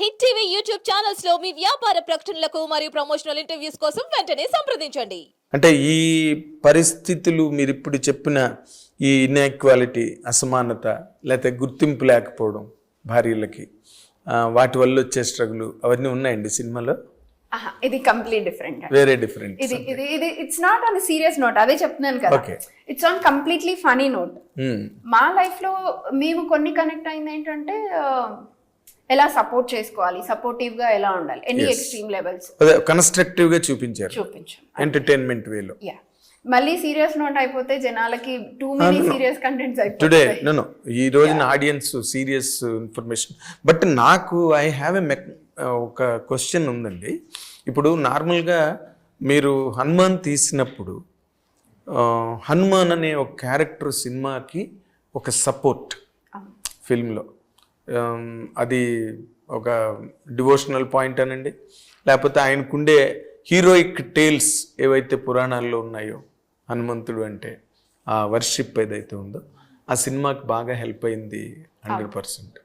Hit TV YouTube ఛానల్స్లో మీ వ్యాపార ప్రకటనలకు మరియు ప్రమోషనల్ ఇంటర్వ్యూస్ కోసం వెంటనే సంప్రదించండి. అంటే ఈ పరిస్థితులు మీరు ఇప్పుడు చెప్పిన ఈ ఇన్ఈక్వాలిటీ అసమానత లేకపోతే గుర్తింపు లేకపోవడం భార్యలకి వాటి వల్ల వచ్చే స్ట్రగుల్ అవన్నీ ఉన్నాయండి సినిమాలో? ఆహా, ఇది కంప్లీట్ డిఫరెంట్ వేరే డిఫరెంట్ ఇది ఇది ఇది it's not on serious note అదే చెప్తున్నాను కదా. It's on completely funny note మా లైఫ్లో మేము కొన్ని కనెక్ట్ అయింది ఏంటంటే ఎలా సపోర్ట్ చేసుకోవాలి సపోర్టివ్గా ఎలా ఉండాలి ఎనీ ఎక్స్ట్రీమ్ లెవెల్స్ కన్స్ట్రక్టివ్గా చూపించారు. చూపించాం ఎంటర్టైన్మెంట్ వేలో. యా మళ్ళీ సీరియస్ నోట్ అయిపోతే జనాలకి too many serious contents today no ఈ రోజున ఆడియన్స్ సీరియస్ ఇన్ఫర్మేషన్ బట్ నాకు ఐ హ్యావ్ ఎ మెక్ ఒక క్వశ్చన్ ఉందండి. ఇప్పుడు నార్మల్గా మీరు హనుమాన్ తీసినప్పుడు హనుమాన్ అనే ఒక క్యారెక్టర్ సినిమాకి ఒక సపోర్ట్ ఫిల్మ్లో అది ఒక డివోషనల్ పాయింట్ అనండి. లేకపోతే ఆయనకుండే హీరోయిక్ టేల్స్ ఏవైతే పురాణాల్లో ఉన్నాయో హనుమంతుడు అంటే ఆ వర్షిప్ ఏదైతే ఉందో ఆ సినిమాకి బాగా హెల్ప్ అయింది హండ్రెడ్ పర్సెంట్.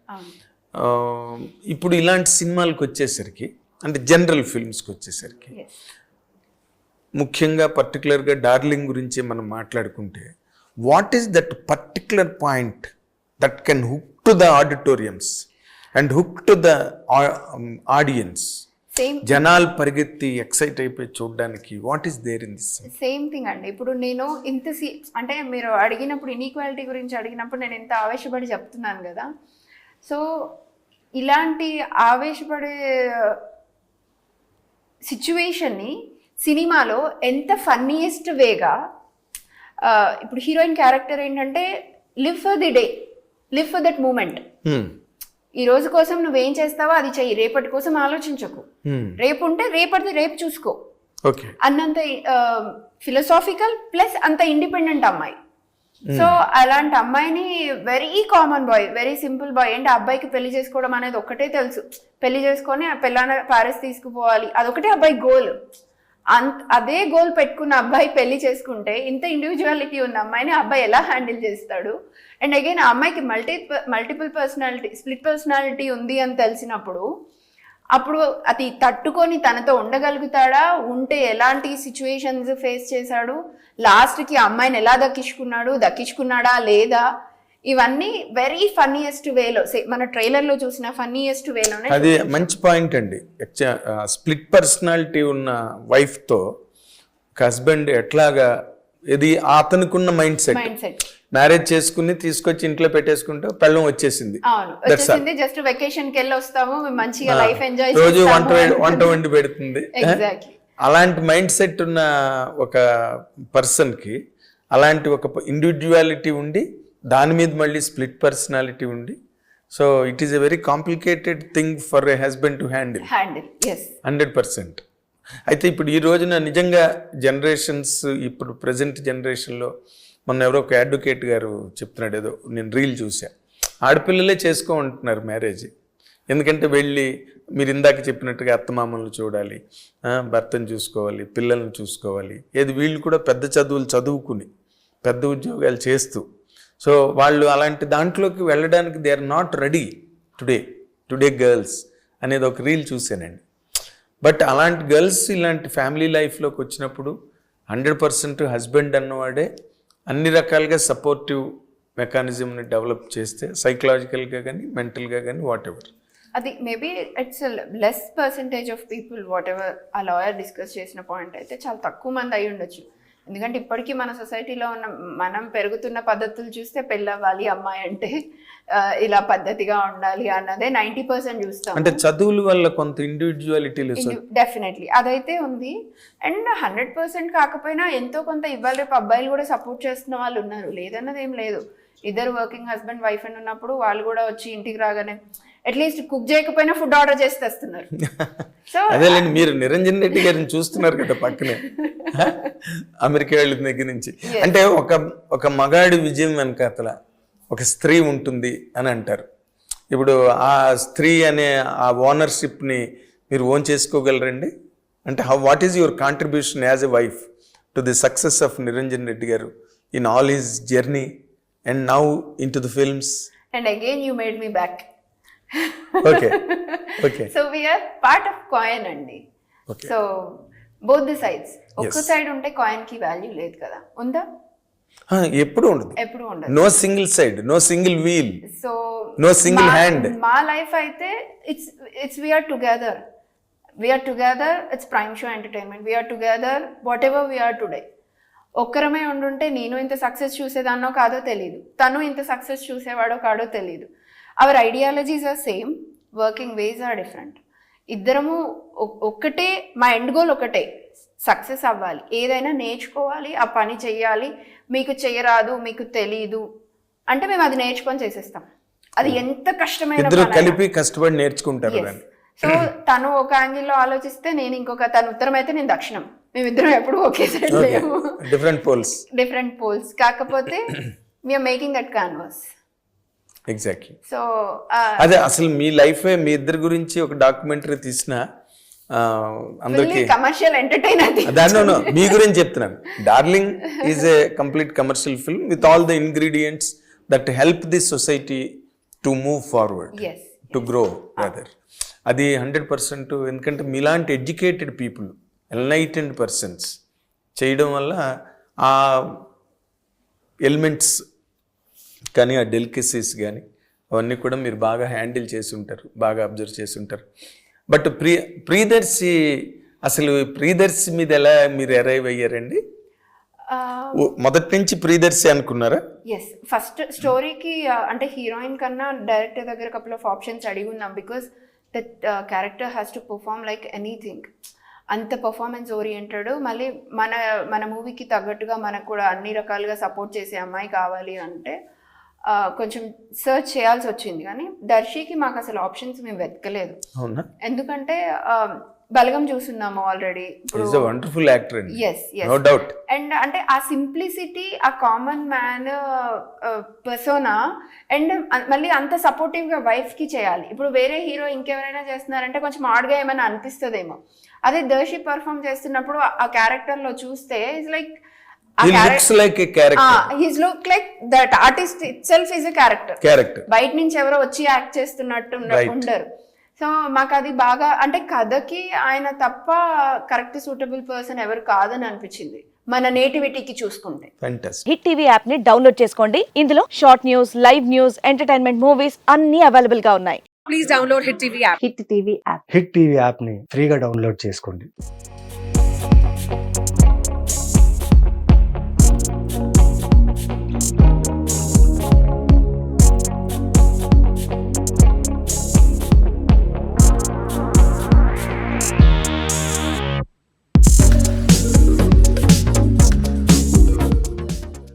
ఇప్పుడు ఇలాంటి సినిమాలకు వచ్చేసరికి అంటే జనరల్ ఫిల్మ్స్కి వచ్చేసరికి ముఖ్యంగా పర్టికులర్గా డార్లింగ్ గురించి మనం మాట్లాడుకుంటే what is that particular point that can hook to the auditoriums and hook to the audience same జనాలు పరిగెత్తి ఎక్సైట్ అయిపోయి చూడడానికి what is there in this same thing అండి. ఇప్పుడు నేను ఇంత సీ అంటే మీరు అడిగినప్పుడు ఇన్ఈక్వాలిటీ గురించి అడిగినప్పుడు నేను ఇంత ఆవేశపడి చెప్తున్నాను కదా. సో ఇలాంటి ఆవేశపడే సిచ్యువేషన్ని సినిమాలో ఎంత ఫన్నీయెస్ట్ వేగా ఇప్పుడు హీరోయిన్ క్యారెక్టర్ ఏంటంటే live for the day live for that moment ఈ రోజు కోసం నువ్వేం చేస్తావో అది చెయ్యి. రేపటి కోసం ఆలోచించకు. రేపు ఉంటే రేపటిది రేపు చూసుకో. అన్నంత ఫిలసాఫికల్ ప్లస్ అంత ఇండిపెండెంట్ అమ్మాయి. సో అలాంటి అమ్మాయిని very common boy very simple boy అంటే అబ్బాయికి పెళ్ళి చేసుకోవడం అనేది ఒక్కటే తెలుసు. పెళ్ళి చేసుకొని ఆ పిల్లాన ప్యారిస్ తీసుకుపోవాలి. అదొకటే అబ్బాయి గోల్ అంత అదే గోల్ పెట్టుకున్న అబ్బాయి పెళ్ళి చేసుకుంటే ఇంత ఇండివిజువాలిటీ ఉన్న అమ్మాయిని అబ్బాయి ఎలా హ్యాండిల్ చేస్తాడు? అండ్ అగైన్ ఆ అమ్మాయికి multi multiple personality split personality ఉంది అని తెలిసినప్పుడు అప్పుడు అది తట్టుకొని తనతో ఉండగలుగుతాడా? ఉంటే ఎలాంటి సిచ్యువేషన్స్ ఫేస్ చేశాడు? లాస్ట్కి అమ్మాయిని ఎలా దక్కించుకున్నాడు? దక్కించుకున్నాడా? లేదా? ఇవన్నీ వెరీ ఫన్నీయెస్ట్ వేలో. మన ట్రైలర్లో చూసిన ఫన్నీయెస్ట్ వేలోనే అది మంచి పాయింట్ అండి. స్ప్లిట్ పర్సనాలిటీ ఉన్న వైఫ్తో ఒక హస్బెండ్ ఎట్లాగా ఇది అతనికున్న mind set mind set marriage చేసుకుని తీసుకొచ్చి ఇంట్లో పెట్టేసుకుంటే పెళ్ళం వచ్చేసింది. జస్ట్ వెకేషన్కి వెళ్ళి వస్తాము మంచిగా లైఫ్ ఎంజాయ్ రోజు వంట వంట వండి పెడుతుంది. అలాంటి మైండ్ సెట్ ఉన్న ఒక పర్సన్కి అలాంటి ఒక ఇండివిజువాలిటీ ఉండి దాని మీద మళ్ళీ స్ప్లిట్ పర్సనాలిటీ ఉండి. So it is a very complicated thing for a husband to handle hundred percent అయితే ఇప్పుడు ఈ రోజున నిజంగా జనరేషన్స్ ఇప్పుడు ప్రజెంట్ జనరేషన్లో మొన్న ఎవరో ఒక అడ్వకేట్ గారు చెప్తున్నాడు ఏదో నేను రీల్ చూసా ఆడపిల్లలే చేసుకో ఉంటున్నారు మ్యారేజ్ ఎందుకంటే వెళ్ళి మీరు ఇందాక చెప్పినట్టుగా అత్తమామలను చూడాలి భర్తను చూసుకోవాలి పిల్లల్ని చూసుకోవాలి. ఏది వీళ్ళు కూడా పెద్ద చదువులు చదువుకుని పెద్ద ఉద్యోగాలు చేస్తూ సో వాళ్ళు అలాంటి దాంట్లోకి వెళ్ళడానికి they are not ready today today girls అనేది ఒక రీల్ చూసానండి బట్ అలాంటి గర్ల్స్ ఇలాంటి ఫ్యామిలీ లైఫ్లోకి వచ్చినప్పుడు హండ్రెడ్ పర్సెంట్ హస్బెండ్ అన్నవాడే అన్ని రకాలుగా సపోర్టివ్ మెకానిజంని డెవలప్ చేస్తే సైకలాజికల్గా కానీ మెంటల్గా కానీ వాట్ ఎవర్ అది maybe it's less percentage of people whatever ఆ లాయర్ డిస్కస్ చేసిన పాయింట్ అయితే చాలా తక్కువ మంది అయి ఉండొచ్చు ఎందుకంటే ఇప్పటికీ మన సొసైటీలో ఉన్న మనం పెరుగుతున్న పద్ధతులు చూస్తే పెళ్ళవ్వాలి అమ్మాయి అంటే ఇలా పద్ధతిగా ఉండాలి అన్నదే నైంటీ పర్సెంట్ చూస్తాం అంటే చదువుల వల్ల కొంత ఇండివిజువాలిటీలు డెఫినెట్లీ అదైతే ఉంది. అండ్ హండ్రెడ్ పర్సెంట్ కాకపోయినా ఎంతో కొంత ఇవాళ రేపు అబ్బాయిలు కూడా సపోర్ట్ చేస్తున్న వాళ్ళు ఉన్నారు. లేదన్నది ఏం లేదు. ఇద్దరు వర్కింగ్ హస్బెండ్ వైఫ్ అని ఉన్నప్పుడు వాళ్ళు కూడా వచ్చి ఇంటికి రాగానే అట్లీస్ట్ కుక్ చేయకపోయినా ఫుడ్ ఆర్డర్ చేసి తెస్తున్నారు. సో అదేలేండి మీరు నిరంజన్ రెడ్డి గారిని చూస్తున్నారు కదా పక్కనే. అమెరికా వెళ్ళిన దగ్గర నుంచి. అంటే ఒక ఒక మగాడి విజయం వెనకాతల ఒక స్త్రీ ఉంటుంది అని అంటారు. ఇప్పుడు ఆ స్త్రీ అనే ఆ ఓనర్షిప్ని మీరు ఓన్ చేసుకోగలరండి? అంటే how what is your contribution as a wife to the success of Niranjan Reddy గారు in all his journey and now into the films and again you made me back okay okay so we're part of coin అండి. So both the sides ఒక్క. Side ఉంటే కాయిన్కి value లేదు కదా. ఉందా? ఎప్పుడు ఉండదు. ఎప్పుడు ఉండదు. No single side no single wheel so No single hand. మా లైఫ్ అయితే it's it's we're together we're together it's Prime Show Entertainment we're together whatever we're today ఒక్కరమే ఉండుంటే నేను ఇంత సక్సెస్ చూసేదాన్నో కాదో తెలియదు తను ఇంత సక్సెస్ చూసేవాడో కాడో తెలియదు our ideologies are same working ways are different ఇద్దరము ఒక్కటే మా ఎండ్ గోల్ ఒకటే సక్సెస్ అవ్వాలి. ఏదైనా నేర్చుకోవాలి ఆ పని చెయ్యాలి. మీకు చెయ్యరాదు మీకు తెలీదు. అంటే మేము అది నేర్చుకొని చేసేస్తాం. అది ఎంత కష్టమైన. కలిపి కష్టపడి నేర్చుకుంటారు సో తను ఒక యాంగిల్లో ఆలోచిస్తే నేను ఇంకొక తను ఉత్తరం అయితే నేను దక్షిణం. మేమిద్దరం ఎప్పుడు ఒకే సైడ్ లేము. డిఫరెంట్ పోల్స్ డిఫరెంట్ పోల్స్ కాకపోతే we're making that canvas exactly so అదే అసలు మీ లైఫే మీ ఇద్దరి గురించి ఒక డాక్యుమెంటరీ తీసిన అందరికీ కమర్షియల్ ఎంటర్టైన్ అది దాని మీ గురించి చెప్తున్నాను. Darling is a complete commercial film with all the ingredients that help the society to move forward to grow rather అది హండ్రెడ్ పర్సెంట్ ఎందుకంటే మీలాంటి ఎడ్యుకేటెడ్ పీపుల్ ఎన్లైటెండ్ పర్సన్స్ చేయడం వల్ల ఆ ఎలిమెంట్స్ కానీ ఆ డెలికసీస్ కానీ అవన్నీ కూడా మీరు బాగా హ్యాండిల్ చేసి ఉంటారు బాగా అబ్జర్వ్ చేసి ఉంటారు బట్ ప్రీ ప్రియదర్శి అసలు ప్రియదర్శి మీద ఎలా మీరు అరైవ్ అయ్యారండి? మొదటి నుంచి ప్రియదర్శి అనుకున్నారా? ఎస్ ఫస్ట్ స్టోరీకి అంటే హీరోయిన్ కన్నా డైరెక్టర్ దగ్గర కపుల్ ఆఫ్ ఆప్షన్స్ అడిగి ఉన్నాం because that character has to perform like anything అంత పర్ఫార్మెన్స్ ఓరియంటెడ్ మళ్ళీ మన మన మూవీకి తగ్గట్టుగా మనకు కూడా అన్ని రకాలుగా సపోర్ట్ చేసే అమ్మాయి కావాలి అంటే కొంచెం సర్చ్ చేయాల్సి వచ్చింది. కానీ దర్శికి మాకు అసలు ఆప్షన్స్ మేము వెతకలేదు. ఎందుకంటే బలగం చూస్తున్నాము already wonderful actor no doubt and. అంటే ఆ సింప్లిసిటీ ఆ కామన్ మ్యాన్ పర్సోనా అండ్ మళ్ళీ అంత సపోర్టివ్గా వైఫ్కి చేయాలి. ఇప్పుడు వేరే హీరో ఇంకెవరైనా చేస్తున్నారంటే కొంచెం ఆడ్గా ఏమైనా అనిపిస్తుందేమో. అదే దర్శి పర్ఫామ్ చేస్తున్నప్పుడు ఆ- క్యారెక్టర్లో చూస్తే it's like artist itself a character బయట నుంచి ఎవరో వచ్చి యాక్ట్ చేస్తున్నట్టు. ఉండరు. సో మాకు అది బాగా అంటే కథకి ఆయన తప్ప కరెక్ట్ సూటబుల్ పర్సన్ ఎవరు కాదని అనిపించింది. మన నేటివిటీకి చూసుకుంటే. ఫ్యాంటాస్టిక్ హిట్ టీవీ యాప్ని డౌన్లోడ్ చేసుకోండి. ఇందులో short news live news entertainment movies అన్ని అవైలబుల్గా ఉన్నాయి. Please download Hit TV app. Hit TV app hit TV యాప్ని ఫ్రీగా డౌన్లోడ్ చేసుకోండి.